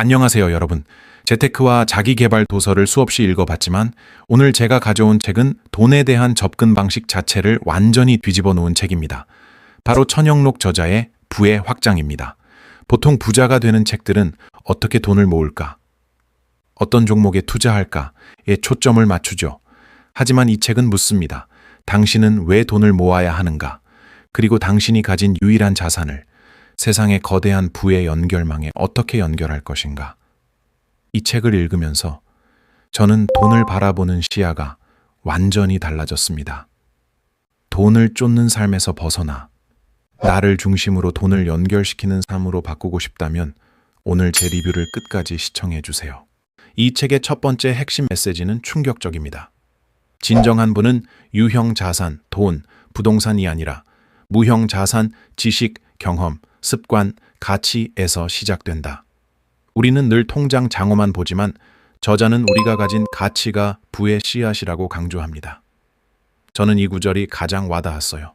안녕하세요, 여러분. 재테크와 자기개발 도서를 수없이 읽어봤지만 오늘 제가 가져온 책은 돈에 대한 접근 방식 자체를 완전히 뒤집어 놓은 책입니다. 바로 천영록 저자의 부의 확장입니다. 보통 부자가 되는 책들은 어떻게 돈을 모을까? 어떤 종목에 투자할까에 초점을 맞추죠. 하지만 이 책은 묻습니다. 당신은 왜 돈을 모아야 하는가? 그리고 당신이 가진 유일한 자산을 세상의 거대한 부의 연결망에 어떻게 연결할 것인가? 이 책을 읽으면서 저는 돈을 바라보는 시야가 완전히 달라졌습니다. 돈을 쫓는 삶에서 벗어나 나를 중심으로 돈을 연결시키는 삶으로 바꾸고 싶다면 오늘 제 리뷰를 끝까지 시청해 주세요. 이 책의 첫 번째 핵심 메시지는 충격적입니다. 진정한 부는 유형 자산, 돈, 부동산이 아니라 무형 자산, 지식, 경험, 습관, 가치에서 시작된다. 우리는 늘 통장 장어만 보지만 저자는 우리가 가진 가치가 부의 씨앗이라고 강조합니다. 저는 이 구절이 가장 와닿았어요.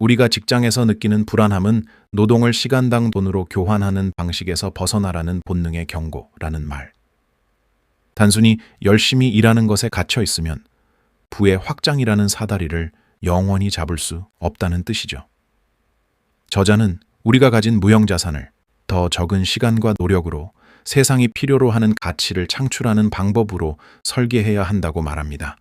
우리가 직장에서 느끼는 불안함은 노동을 시간당 돈으로 교환하는 방식에서 벗어나라는 본능의 경고라는 말. 단순히 열심히 일하는 것에 갇혀 있으면 부의 확장이라는 사다리를 영원히 잡을 수 없다는 뜻이죠. 저자는 우리가 가진 무형 자산을 더 적은 시간과 노력으로 세상이 필요로 하는 가치를 창출하는 방법으로 설계해야 한다고 말합니다.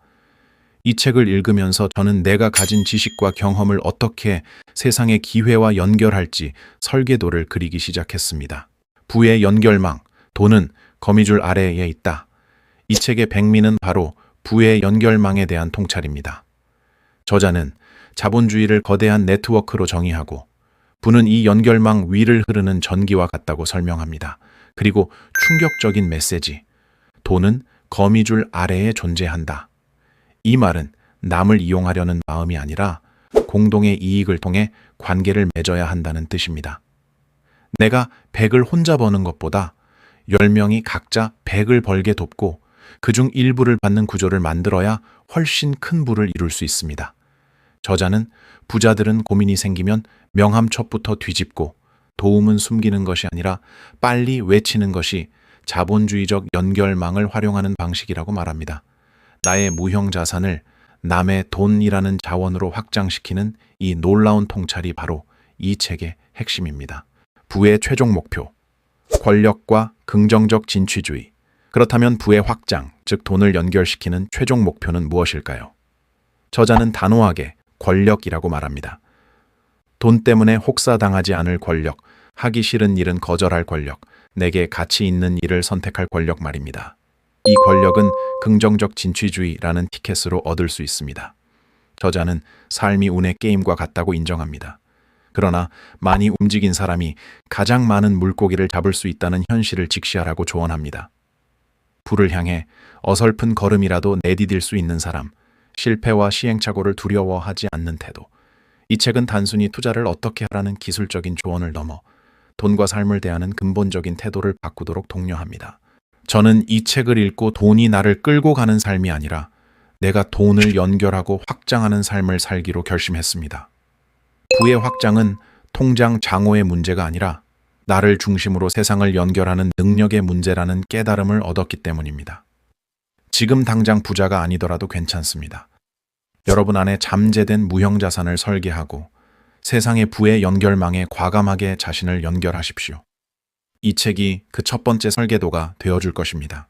이 책을 읽으면서 저는 내가 가진 지식과 경험을 어떻게 세상의 기회와 연결할지 설계도를 그리기 시작했습니다. 부의 연결망, 돈은 거미줄 아래에 있다. 이 책의 백미는 바로 부의 연결망에 대한 통찰입니다. 저자는 자본주의를 거대한 네트워크로 정의하고 부는 이 연결망 위를 흐르는 전기와 같다고 설명합니다. 그리고 충격적인 메시지. 돈은 거미줄 아래에 존재한다. 이 말은 남을 이용하려는 마음이 아니라 공동의 이익을 통해 관계를 맺어야 한다는 뜻입니다. 내가 100을 혼자 버는 것보다 10명이 각자 100을 벌게 돕고 그중 일부를 받는 구조를 만들어야 훨씬 큰 부를 이룰 수 있습니다. 저자는 부자들은 고민이 생기면 명함첩부터 뒤집고 도움은 숨기는 것이 아니라 빨리 외치는 것이 자본주의적 연결망을 활용하는 방식이라고 말합니다. 나의 무형 자산을 남의 돈이라는 자원으로 확장시키는 이 놀라운 통찰이 바로 이 책의 핵심입니다. 부의 최종 목표. 권력과 긍정적 진취주의. 그렇다면 부의 확장, 즉 돈을 연결시키는 최종 목표는 무엇일까요? 저자는 단호하게 권력이라고 말합니다. 돈 때문에 혹사당하지 않을 권력, 하기 싫은 일은 거절할 권력, 내게 가치 있는 일을 선택할 권력 말입니다. 이 권력은 긍정적 진취주의라는 티켓으로 얻을 수 있습니다. 저자는 삶이 운의 게임과 같다고 인정합니다. 그러나 많이 움직인 사람이 가장 많은 물고기를 잡을 수 있다는 현실을 직시하라고 조언합니다. 불을 향해 어설픈 걸음이라도 내디딜 수 있는 사람, 실패와 시행착오를 두려워하지 않는 태도. 이 책은 단순히 투자를 어떻게 하라는 기술적인 조언을 넘어 돈과 삶을 대하는 근본적인 태도를 바꾸도록 독려합니다. 저는 이 책을 읽고 돈이 나를 끌고 가는 삶이 아니라 내가 돈을 연결하고 확장하는 삶을 살기로 결심했습니다. 부의 확장은 통장 장호의 문제가 아니라 나를 중심으로 세상을 연결하는 능력의 문제라는 깨달음을 얻었기 때문입니다. 지금 당장 부자가 아니더라도 괜찮습니다. 여러분 안에 잠재된 무형 자산을 설계하고 세상의 부의 연결망에 과감하게 자신을 연결하십시오. 이 책이 그 첫 번째 설계도가 되어줄 것입니다.